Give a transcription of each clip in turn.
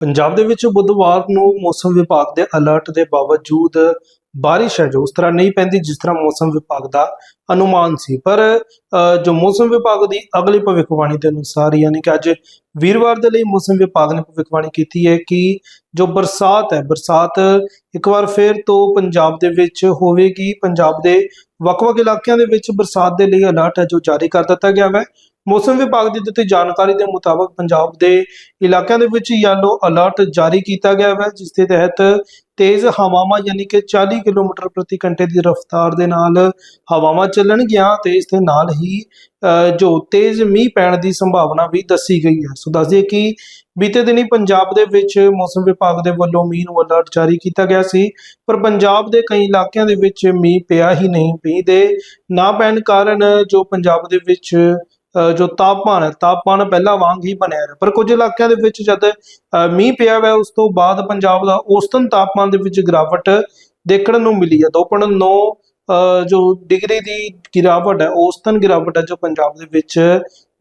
ਪੰਜਾਬ ਦੇ ਵਿੱਚ ਬੁੱਧਵਾਰ ਨੂੰ ਮੌਸਮ ਵਿਭਾਗ ਦੇ ਅਲਰਟ ਦੇ ਬਾਵਜੂਦ ਬਾਰਿਸ਼ ਹੈ ਜੋ ਉਸ ਤਰ੍ਹਾਂ ਨਹੀਂ ਪੈਂਦੀ ਜਿਸ ਤਰ੍ਹਾਂ ਮੌਸਮ ਵਿਭਾਗ ਦਾ ਅਨੁਮਾਨ ਸੀ। ਪਰ ਜੋ ਮੌਸਮ ਵਿਭਾਗ ਦੀ ਅਗਲੀ ਭਵਿੱਖਬਾਣੀ ਦੇ ਅਨੁਸਾਰ ਯਾਨੀ ਕਿ ਅੱਜ ਵੀਰਵਾਰ ਦੇ ਲਈ ਮੌਸਮ ਵਿਭਾਗ ਨੇ ਭਵਿੱਖਬਾਣੀ ਕੀਤੀ ਹੈ ਕਿ ਜੋ ਬਰਸਾਤ ਹੈ, ਬਰਸਾਤ ਇੱਕ ਵਾਰ ਫਿਰ ਤੋਂ ਪੰਜਾਬ ਦੇ ਵਿੱਚ ਹੋਵੇਗੀ। ਪੰਜਾਬ ਦੇ ਵੱਖ-ਵੱਖ ਇਲਾਕਿਆਂ ਦੇ ਵਿੱਚ ਬਰਸਾਤ ਦੇ ਲਈ ਅਲਰਟ ਹੈ ਜੋ ਜਾਰੀ ਕਰ ਦਿੱਤਾ ਗਿਆ ਹੈ। ਮੌਸਮ ਵਿਭਾਗ ਦੀ ਦਿੱਤੀ ਜਾਣਕਾਰੀ ਦੇ ਮੁਤਾਬਕ ਪੰਜਾਬ ਦੇ ਇਲਾਕਿਆਂ ਦੇ ਵਿੱਚ ਯੈਲੋ ਅਲਰਟ ਜਾਰੀ ਕੀਤਾ ਗਿਆ ਹੈ, ਜਿਸ ਦੇ ਤਹਿਤ ਤੇਜ਼ ਹਵਾਵਾਂ ਯਾਨੀ ਕਿ 40 ਕਿਲੋਮੀਟਰ ਪ੍ਰਤੀ ਘੰਟੇ ਦੀ ਰਫ਼ਤਾਰ ਦੇ ਨਾਲ ਹਵਾਵਾਂ ਚੱਲਣਗੀਆਂ ਤੇ ਇਸ ਦੇ ਨਾਲ ਹੀ ਜੋ ਤੇਜ਼ ਮੀਂਹ ਪੈਣ ਦੀ ਸੰਭਾਵਨਾ ਵੀ ਦੱਸੀ ਗਈ ਹੈ। ਸੋ ਦੱਸਦੇ ਕਿ ਬੀਤੇ ਦਿਨੀ ਪੰਜਾਬ ਦੇ ਵਿੱਚ ਮੌਸਮ ਵਿਭਾਗ ਦੇ ਵੱਲੋਂ ਮੀਂਹ ਨੂੰ ਅਲਰਟ ਜਾਰੀ ਕੀਤਾ ਗਿਆ ਸੀ, ਪਰ ਪੰਜਾਬ ਦੇ ਕਈ ਇਲਾਕਿਆਂ ਦੇ ਵਿੱਚ ਮੀਂਹ ਪਿਆ ਹੀ ਨਹੀਂ। ਪਈ ਦੇ ਨਾ ਪੈਣ ਕਾਰਨ ਜੋ ਪੰਜਾਬ ਦੇ ਵਿੱਚ ਜੋ ਤਾਪਮਾਨ ਹੈ ਤਾਪਮਾਨ ਪਹਿਲਾਂ ਵਾਂਗ ਹੀ ਬਣਿਆ ਰਿਹਾ। ਪਰ ਕੁਝ ਇਲਾਕਿਆਂ ਦੇ ਵਿੱਚ ਜਦ ਮੀਂਹ ਪਿਆ ਹੋਇਆ ਉਸ ਤੋਂ ਬਾਅਦ ਪੰਜਾਬ ਦਾ ਔਸਤਨ ਤਾਪਮਾਨ ਦੇ ਵਿੱਚ ਗਿਰਾਵਟ ਦੇਖਣ ਨੂੰ ਮਿਲੀ ਹੈ। 2.9 ਅ, ਜੋ ਡਿਗਰੀ ਦੀ ਗਿਰਾਵਟ ਹੈ ਔਸਤਨ ਗਿਰਾਵਟ ਹੈ ਜੋ ਪੰਜਾਬ ਦੇ ਵਿੱਚ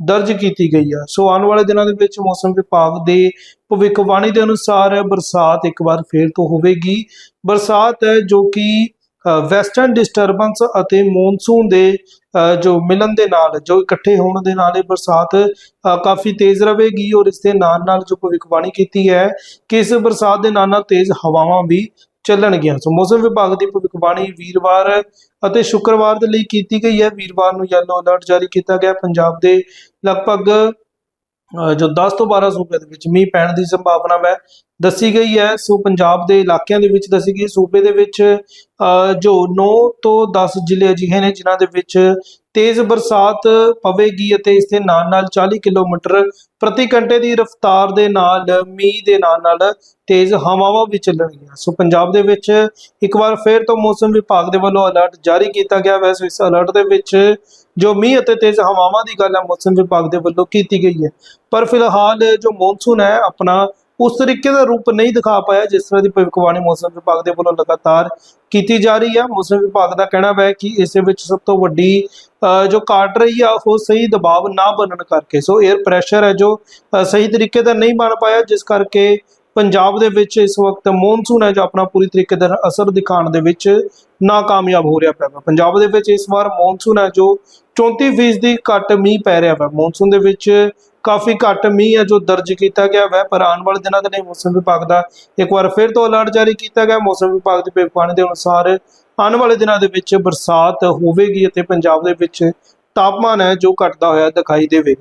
ਦਰਜ ਕੀਤੀ ਗਈ ਹੈ। ਸੋ ਆਉਣ ਵਾਲੇ ਦਿਨਾਂ ਦੇ ਵਿੱਚ ਮੌਸਮ ਵਿਭਾਗ ਦੇ ਭਵਿੱਖਬਾਣੀ ਦੇ ਅਨੁਸਾਰ ਬਰਸਾਤ ਇੱਕ ਵਾਰ ਫੇਰ ਤੋਂ ਹੋਵੇਗੀ। ਬਰਸਾਤ ਹੈ ਜੋ ਕਿ ਵੈਸਟਰਨ ਡਿਸਟਰਬੈਂਸ ਅਤੇ ਮੌਨਸੂਨ ਦੇ ਜੋ ਮਿਲਣ ਦੇ ਨਾਲ, ਜੋ ਇਕੱਠੇ ਹੋਣ ਦੇ ਨਾਲ ਇਹ ਬਰਸਾਤ ਕਾਫੀ ਤੇਜ਼ ਰਹੇਗੀ ਔਰ ਇਸ ਦੇ ਨਾਲ ਨਾਲ ਜੋ ਭਵਿੱਖਬਾਣੀ ਕੀਤੀ ਹੈ ਕਿ ਇਸ ਬਰਸਾਤ ਦੇ ਨਾਲ ਨਾਲ ਤੇਜ਼ ਹਵਾਵਾਂ ਵੀ ਚੱਲਣਗੀਆਂ। ਸੋ ਮੌਸਮ ਵਿਭਾਗ ਦੀ ਭਵਿੱਖਬਾਣੀ ਵੀਰਵਾਰ ਅਤੇ ਸ਼ੁੱਕਰਵਾਰ ਦੇ ਲਈ ਕੀਤੀ ਗਈ ਹੈ। ਵੀਰਵਾਰ ਨੂੰ ਯੈਲੋ ਅਲਰਟ ਜਾਰੀ ਕੀਤਾ ਗਿਆ। ਪੰਜਾਬ ਦੇ ਲਗਭਗ ਜੋ 10 ਤੋਂ 12 ਸੂਬਿਆਂ ਦੇ ਵਿੱਚ ਮੀਂਹ ਪੈਣ ਦੀ ਸੰਭਾਵਨਾ ਹੈ ਦੱਸੀ ਗਈ ਹੈ। ਸੋ ਪੰਜਾਬ ਦੇ ਇਲਾਕਿਆਂ ਦੇ ਵਿੱਚ ਦੱਸੀ ਗਈ ਸੂਬੇ ਦੇ ਵਿੱਚ ਅ, ਜੋ 9 ਤੋਂ 10 ਜ਼ਿਲ੍ਹੇ ਅਜਿਹੇ ਨੇ ਜਿਨ੍ਹਾਂ ਦੇ ਵਿੱਚ ਤੇਜ਼ ਬਰਸਾਤ ਪਵੇਗੀ ਅਤੇ ਇਸ ਦੇ ਨਾਲ ਨਾਲ 40 ਕਿਲੋਮੀਟਰ ਪ੍ਰਤੀ ਘੰਟੇ ਦੀ ਰਫ਼ਤਾਰ ਦੇ ਨਾਲ ਮੀਂਹ ਦੇ ਨਾਲ ਨਾਲ ਤੇਜ਼ ਹਵਾਵਾਂ ਵੀ ਚੱਲਣਗੀਆਂ। ਸੋ ਪੰਜਾਬ ਦੇ ਵਿੱਚ ਇੱਕ ਵਾਰ ਫਿਰ ਤੋਂ ਮੌਸਮ ਵਿਭਾਗ ਦੇ ਵੱਲੋਂ ਅਲਰਟ ਜਾਰੀ ਕੀਤਾ ਗਿਆ ਵੈਸੇ ਇਸ ਅਲਰਟ ਦੇ ਵਿੱਚ ਜੋ ਮੀਂਹ ਅਤੇ ਤੇਜ਼ ਹਵਾਵਾਂ ਦੀ ਗੱਲ ਹੈ, ਮੌਸਮ ਵਿਭਾਗ ਦੇ ਵੱਲੋਂ ਕੀਤੀ ਗਈ ਹੈ। ਪਰ ਫਿਲਹਾਲ ਜੋ ਮੌਨਸੂਨ ਹੈ, ਆਪਣਾ ਉਸ ਤਰੀਕੇ ਦਾ ਰੂਪ ਨਹੀਂ ਦਿਖਾ ਪਾਇਆ ਜਿਸ ਤਰ੍ਹਾਂ ਦੀ ਭਵਿੱਖਬਾਣੀ ਮੌਸਮ ਵਿਭਾਗ ਦੇ ਵੱਲੋਂ ਲਗਾਤਾਰ ਕੀਤੀ ਜਾ ਰਹੀ ਹੈ ਮੌਸਮ ਵਿਭਾਗ ਦਾ ਕਹਿਣਾ ਹੈ ਕਿ ਇਸ ਵਿੱਚ ਸਭ ਤੋਂ ਵੱਡੀ ਜੋ ਘਾਟ ਰਹੀ ਆ, ਉਹ ਸਹੀ ਦਬਾਅ ਨਾ ਬਣਨ ਕਰਕੇ, ਸੋ 에ਅਰ ਪ੍ਰੈਸ਼ਰ ਹੈ ਜੋ ਸਹੀ ਤਰੀਕੇ ਦਾ ਨਹੀਂ ਬਣ ਪਾਇਆ, ਜਿਸ ਕਰਕੇ ਪੰਜਾਬ ਦੇ ਵਿੱਚ ਇਸ ਵਕਤ ਮੌਨਸੂਨ ਹੈ ਜੋ ਆਪਣਾ ਪੂਰੀ ਤਰੀਕੇ ਦਾ ਅਸਰ ਦਿਖਾਉਣ ਦੇ ਵਿੱਚ ਨਾਕਾਮਯਾਬ ਹੋ ਰਿਹਾ ਪਿਆ ਵਾ। ਪੰਜਾਬ ਦੇ ਵਿੱਚ ਇਸ ਵਾਰ ਮੌਨਸੂਨ ਹੈ ਜੋ 34% ਘੱਟ ਮੀਂਹ ਪੈ ਰਿਹਾ ਵਾ ਮੌਨਸੂਨ ਦੇ ਵਿੱਚ ਕਾਫੀ ਘੱਟ ਮੀਂਹ ਹੈ ਜੋ ਦਰਜ ਕੀਤਾ ਗਿਆ ਹੈ ਪਰ ਆਉਣ ਵਾਲੇ ਦਿਨਾਂ ਦੇ ਲਈ ਮੌਸਮ ਵਿਭਾਗ ਦਾ ਇੱਕ ਵਾਰ ਫਿਰ ਤੋਂ ਅਲਰਟ ਜਾਰੀ ਕੀਤਾ ਗਿਆ। ਮੌਸਮ ਵਿਭਾਗ ਦੀ ਭਵਿੱਖਬਾਣੀ ਦੇ ਅਨੁਸਾਰ ਆਉਣ ਵਾਲੇ ਦਿਨਾਂ ਦੇ ਵਿੱਚ ਬਰਸਾਤ ਹੋਵੇਗੀ ਅਤੇ ਪੰਜਾਬ ਦੇ ਵਿੱਚ ਤਾਪਮਾਨ ਹੈ ਜੋ ਘਟਦਾ ਹੋਇਆ ਦਿਖਾਈ ਦੇਵੇਗਾ।